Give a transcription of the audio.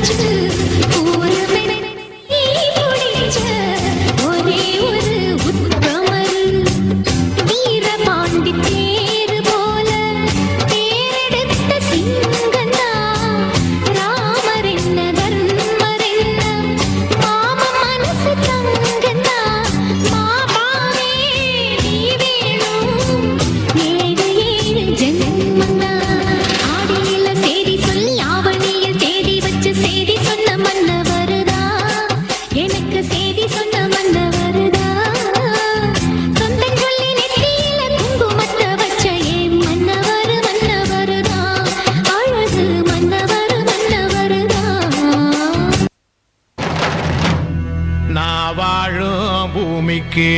touches நான் வாழும் பூமிக்கு